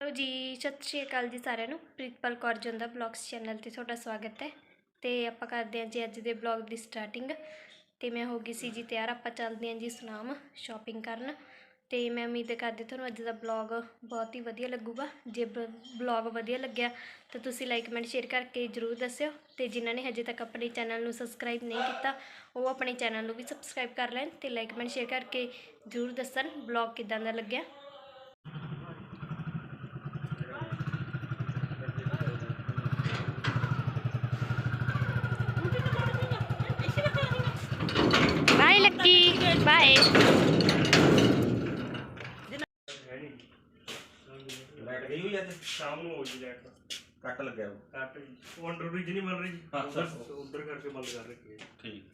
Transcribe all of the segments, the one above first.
Hello ਜੀ, ਸਤਿ ਸ਼੍ਰੀ ਅਕਾਲ ਜੀ ਸਾਰਿਆਂ ਨੂੰ। ਪ੍ਰੀਤਪਾਲ ਕੌਰ ਜੰਦਾ ਬਲੌਗਸ ਚੈਨਲ ਤੇ ਤੁਹਾਡਾ ਸਵਾਗਤ ਹੈ। ਤੇ ਆਪਾਂ ਕਰਦੇ ਹਾਂ ਜੀ ਅੱਜ ਦੇ ਬਲੌਗ ਦੀ ਸਟਾਰਟਿੰਗ ਤੇ ਮੈਂ ਹੋ ਗਈ ਸੀ ਜੀ ਤਿਆਰ। ਆਪਾਂ ਚੱਲਦੇ ਹਾਂ ਜੀ ਸੁਨਾਮ ਸ਼ਾਪਿੰਗ ਕਰਨ। ਤੇ ਮੈਂ ਉਮੀਦ ਕਰਦੀ ਤੁਹਾਨੂੰ ਅੱਜ ਦਾ ਬਲੌਗ ਬਹੁਤ ਹੀ ਵਧੀਆ ਲੱਗੂਗਾ। ਜੇ ਬਲੌਗ ਵਧੀਆ ਲੱਗਿਆ, ਤਾਂ ਤੁਸੀਂ ਲਾਈਕ ਕਮੈਂਟ ਸ਼ੇਅਰ ਕਰਕੇ ਜਰੂਰ ਦੱਸਿਓ। ਤੇ ਜਿਨ੍ਹਾਂ ਨੇ ਹਜੇ ਤੱਕ ਆਪਣੇ ਚੈਨਲ ਨੂੰ ਸਬਸਕ੍ਰਾਈਬ ਨਹੀਂ ਕੀਤਾ, ਉਹ ਆਪਣੇ ਚੈਨਲ ਨੂੰ ਵੀ ਸਬਸਕ੍ਰਾਈਬ ਕਰ ਲੈਣ ਤੇ ਲਾਈਕ ਕਮੈਂਟ ਸ਼ੇਅਰ ਕਰਕੇ ਜਰੂਰ ਦੱਸਣ ਬਲੌਗ ਕਿਦਾਂ ਦਾ ਲੱਗਿਆ। ਲੱਕੀ ਬਾਏ ਲਾਈਟ ਗਈ ਹੋਈ ਅੱਜ ਸ਼ਾਮ ਨੂੰ ਹੋ ਜੀ ਲੈਟ ਕੱਟ ਲੱਗਿਆ ਉਹ ਕੱਟ ਜੀ ਉਹ ਅੰਡਰ ਬ੍ਰਿਜ ਨਹੀਂ ਬਣ ਰਹੀ ਜੀ ਹਾਂ, ਉਧਰ ਸਰ। ਉਧਰ ਕਰਕੇ ਬੰਦ ਕਰ ਰੱਖੀ ਹੈ ਠੀਕ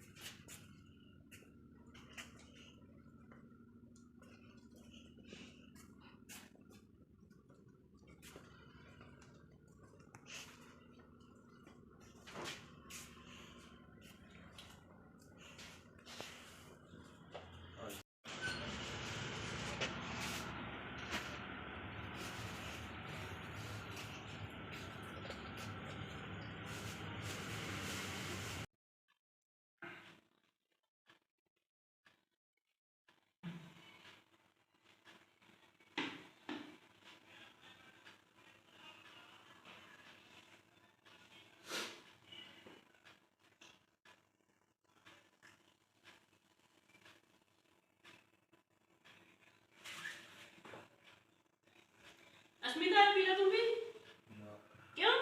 ਅਸ਼ਮਿਤਾ ਪੀਲਾ ਤੂੰ ਵੀ? ਕਿਉਂ?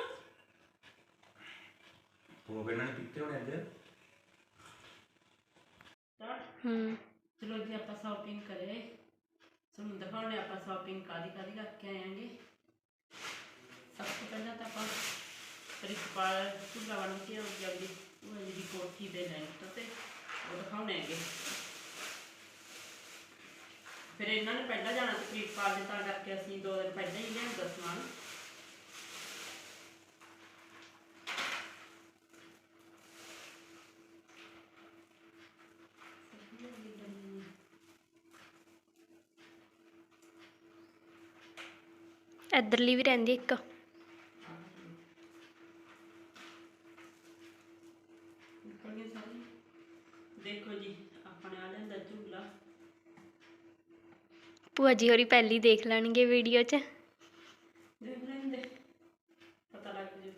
ਹੋ ਗਏ ਇਹਨਾਂ ਨੇ ਪੀਤੇ ਹੋਣੇ ਅੱਜ। ਸਟਾਰਟ ਹੂੰ। ਚਲੋ ਜੀ ਆਪਾਂ ਸ਼ਾਪਿੰਗ ਕਰੇ। ਤੁਹਾਨੂੰ ਦਿਖਾਉਣੇ ਆਪਾਂ ਸ਼ਾਪਿੰਗ ਕਾਦੀ ਕਾਦੀ ਕਰਕੇ ਆਏਾਂਗੇ ਸਭ ਤੋਂ ਪਹਿਲਾਂ ਤਾਂ ਆਪਾਂ ਪ੍ਰਿੰਸੀਪਲ ਚੁੱਲਾ ਬਣ ਕੇ ਉਹ ਜਲਦੀ ਉਹ ਜਿਹੜੀ ਕੋਠੀ ਦੇ ਲੈਂਟਰ ਤੇ ਉਹ ਦਿਖਾਉਣੇ ਹੈਗੇ। ਫਿਰ ਇਹਨਾਂ ਨੇ ਪਹਿਲਾਂ ਜਾਣਾ ਸੀ ਪ੍ਰਿੰਸੀਪਲ ਦੇ ਤਾਂ ਕਰਕੇ ਅਸੀਂ ਦੋ ਦਿਨ ਪਹਿਲਾਂ ਹੀ ਲਿਆਂਦਾ ਸਮਾਨ। ਇੱਧਰਲੀ ਵੀ ਰਹਿੰਦੀ ਇੱਕ। ਦੇਖੋ ਜੀ ਆਪਣੇ ਆ ਲੈਂਦਾ ਝੂਲਾ ਭੂਆ ਜੀ ਹੋਰੀ ਪਹਿਲੀ ਦੇਖ ਲੈਣਗੇ ਵੀਡੀਓ 'ਚ। ਦੇਖ ਲੈਂਦੇ ਪਤਾ ਲੱਗ ਜੂ।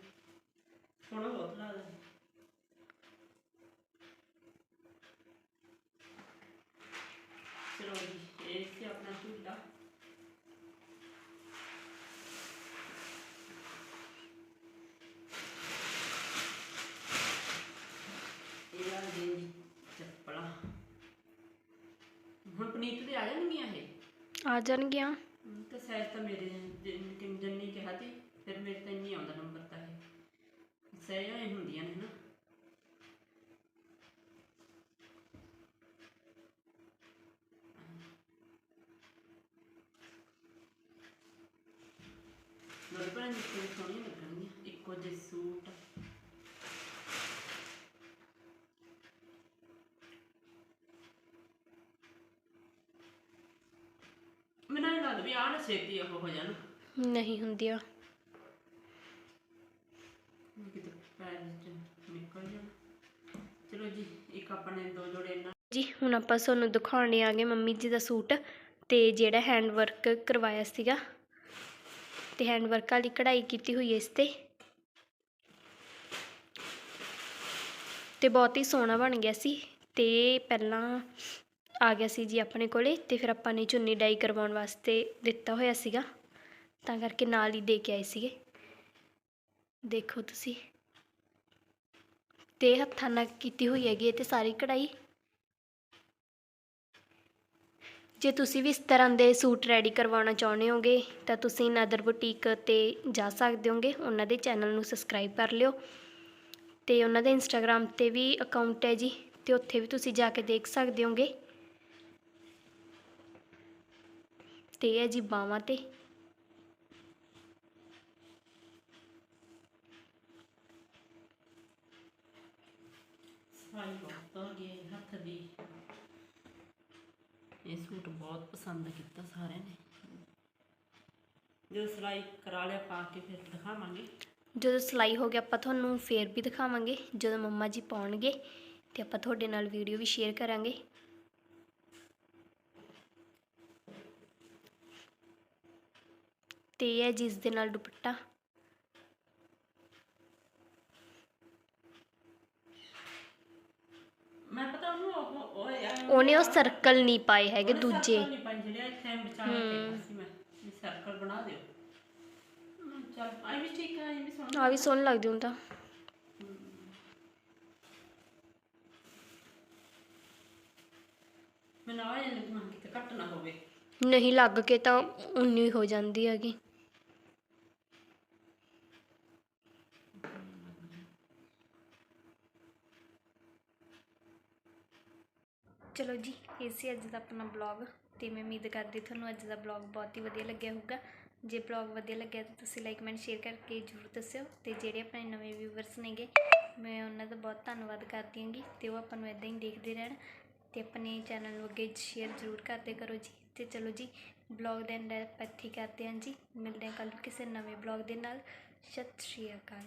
ਸੋਹਣਾ ਬਹੁਤ ਲੱਗਦਾ ਚਲੋ ਜੀ, ਇਹ ਸੀ ਆਪਣਾ ਝੂਲਾ। ਇਹ ਆ ਜੀ ਚੱਪਲਾਂ। ਹੁਣ ਪਨੀਤ ਦੇ ਆ ਜਾਣਗੀਆਂ ਇਹ? ਆ ਜਾਣਗੀਆਂ। ਤੇ ਸਾਇਦ ਤਾਂ ਮੇਰੇ ਜਿੰਨ ਕਿੰਨ ਕਿਹਾ ਤੀ ਫਿਰ ਮੇਰੇ ਤਾਂ ਨਹੀਂ ਆਉਂਦਾ ਨੰਬਰ ਤਾਂ ਇਹ। ਸਹਿਜਾਂ ਹੀ ਹੁੰਦੀਆਂ ਨੇ ਨਾ। ਮੇਰੇ ਭੈਣ ਜੀ ਕਿੰਨੀ ਸੋਹਣੀਆਂ ਇੱਕੋ ਜਿਹੇ ਸੂਟ ਮੈਨੂੰ ਨਹੀਂ ਲੱਗਦਾ ਵੀ ਆਹ ਨਾ ਛੇਤੀ ਉਹ ਹੋ ਜਾਣ। ਨਹੀਂ ਹੁੰਦੀਆਂ ਕਿਤੇ ਪੈਰ ਚ ਨਿਕਲ ਜਾਣ। ਚਲੋ ਜੀ ਇੱਕ ਆਪਣੇ ਦੋ ਜੋੜੇ ਇਹਨਾਂ ਜੀ ਹੁਣ ਆਪਾਂ ਤੁਹਾਨੂੰ ਦਿਖਾਉਣੇ ਆ ਗਏ ਮੰਮੀ ਜੀ ਦਾ ਸੂਟ ਤੇ ਜਿਹੜਾ ਹੈਂਡ ਵਰਕ ਕਰਵਾਇਆ ਸੀਗਾ। ਤੇ ਹੈਂਡ ਵਰਕ ਵਾਲੀ ਕਢਾਈ ਕੀਤੀ ਹੋਈ ਹੈ ਇਸ ਤੇ। ਤੇ ਬਹੁਤ ਹੀ ਸੋਹਣਾ ਬਣ ਗਿਆ ਸੀ। ਤੇ ਪਹਿਲਾਂ ਆ ਗਿਆ ਸੀ ਜੀ ਆਪਣੇ ਕੋਲੇ ਤੇ ਫਿਰ ਆਪਾਂ ਨੇ ਚੁੰਨੀ ਡਾਈ ਕਰਵਾਉਣ ਵਾਸਤੇ ਦਿੱਤਾ ਹੋਇਆ ਸੀਗਾ। ਤਾਂ ਕਰਕੇ ਨਾਲ ਹੀ ਦੇ ਕੇ ਆਏ ਸੀਗੇ। ਦੇਖੋ ਤੁਸੀਂ। ਤੇ ਹੱਥਾਂ ਨਾਲ ਕੀਤੀ ਹੋਈ ਹੈਗੀ ਇਹ ਤੇ ਸਾਰੀ ਕਢਾਈ। ਜੇ ਤੁਸੀਂ ਵੀ ਇਸ ਤਰ੍ਹਾਂ ਦੇ ਸੂਟ ਰੈਡੀ ਕਰਵਾਉਣਾ ਚਾਹੁੰਦੇ ਹੋਗੇ, ਤਾਂ ਤੁਸੀਂ ਨਦਰ ਬੁਟੀਕ ਤੇ ਜਾ ਸਕਦੇ ਹੋਗੇ। ਉਹਨਾਂ ਦੇ ਚੈਨਲ ਨੂੰ ਸਬਸਕ੍ਰਾਈਬ ਕਰ ਲਿਓ। ਤੇ ਉਹਨਾਂ ਦੇ ਇੰਸਟਾਗ੍ਰam ਤੇ ਵੀ ਅਕਾਊਂਟ ਹੈ ਜੀ। ਤੇ ਉੱਥੇ ਵੀ ਤੁਸੀਂ ਜਾ ਕੇ ਦੇਖ ਸਕਦੇ ਹੋਗੇ। ਤੇ ਇਹ ਹੈ ਜੀ ਬਾਵਾਂ ਤੇ। ਸਫ਼ਾਈ ਬਹੁਤ ਹੋ ਗਈ ਹੱਥ ਦੀ। ਇਹ ਸੂਟ ਬਹੁਤ ਪਸੰਦ ਕੀਤਾ ਸਾਰਿਆਂ ਨੇ। ਜਦੋਂ ਸਿਲਾਈ ਕਰਾ ਲਿਆ ਪਾ ਕੇ ਫਿਰ ਦਿਖਾਵਾਂਗੇ। ਜਦੋਂ ਸਿਲਾਈ ਹੋ ਗਿਆ ਆਪਾਂ ਤੁਹਾਨੂੰ ਫੇਰ ਵੀ ਦਿਖਾਵਾਂਗੇ। ਜਦੋਂ ਮੰਮਾ ਜੀ ਪਾਉਣਗੇ ਤੇ ਆਪਾਂ ਤੁਹਾਡੇ ਨਾਲ ਵੀਡੀਓ ਵੀ ਸ਼ੇਅਰ ਕਰਾਂਗੇ। ਤੇ ਇਹ ਹੈ ਜਿਸ ਦੇ ਨਾਲ ਦੁਪੱਟਾ। ਮੈਂ ਪਤਾ ਉਹਨੂੰ ਉਹ ਉਹ ਐਂ- ਉਹਨੇ ਉਹ ਸਰਕਲ ਨਹੀਂ ਪਾਏ ਹੈਗੇ ਦੂਜੇ। circle ਨਹੀਂ ਪਾਏ ਜਿਹੜੇ ਇੱਥੇ ਵਿਚਾਲੇ ਤੇ ਸੀ ਮੈਂ। ਵੀ ਸਰਕਲ ਬਣਾ ਦਿਓ। ਹਮ, ਚੱਲ ਆਈ ਵੀ ਠੀਕ ਹੈ ਇਹ ਵੀ ਸੋਹਣਾ। ਆ ਵੀ ਸੋਹਣੇ ਲੱਗਦੇ ਹੁਣ ਤਾਂ। ਮੈਨੂੰ ਆ ਜਾਂਦੇ ਕਿ ਕਿਤੇ ਘੱਟ ਨਾ ਹੋਵੇ। ਨਹੀਂ ਲੱਗ ਕੇ ਤਾਂ ਉਨੀ ਹੋ ਜਾਂਦੀ ਹੈਗੀ। ਚਲੋ ਜੀ, ਇਹ ਸੀ ਅੱਜ ਦਾ ਆਪਣਾ ਬਲੌਗ ਤੇ ਮੈਂ ਉਮੀਦ ਕਰਦੀ ਤੁਹਾਨੂੰ ਅੱਜ ਦਾ ਬਲੌਗ ਬਹੁਤ ਹੀ ਵਧੀਆ ਲੱਗਿਆ ਹੋਊਗਾ। ਜੇ ਬਲੌਗ ਵਧੀਆ ਲੱਗਿਆ ਤਾਂ ਤੁਸੀਂ ਲਾਈਕ ਕਮੈਂਟ ਸ਼ੇਅਰ ਕਰਕੇ ਜਰੂਰ ਦੱਸਿਓ ਤੇ ਜਿਹੜੇ ਆਪਣੇ ਨਵੇਂ ਵਿਊਵਰਸ ਨੇਗੇ, ਮੈਂ ਉਹਨਾਂ ਦਾ ਬਹੁਤ ਧੰਨਵਾਦ ਕਰਦੀ ਹਾਂਗੀ ਤੇ ਉਹ ਆਪਾਂ ਨੂੰ ਇਦਾਂ ਹੀ ਦੇਖਦੇ ਰਹਿਣ ਤੇ ਆਪਣੇ ਚੈਨਲ ਨੂੰ ਅੱਗੇ ਸ਼ੇਅਰ ਜ਼ਰੂਰ ਕਰਦੇ ਕਰੋ ਜੀ। ਤੇ ਚਲੋ ਜੀ ਬਲੌਗ ਦੇ ਅੰਦਰ ਆਪਾਂ ਕਰਦੇ ਹਾਂ ਜੀ। ਮਿਲਦੇ ਹਾਂ ਕੱਲ੍ਹ ਕਿਸੇ ਨਵੇਂ ਬਲੌਗ ਦੇ ਨਾਲ। ਸਤਿ ਸ਼੍ਰੀ ਅਕਾਲ।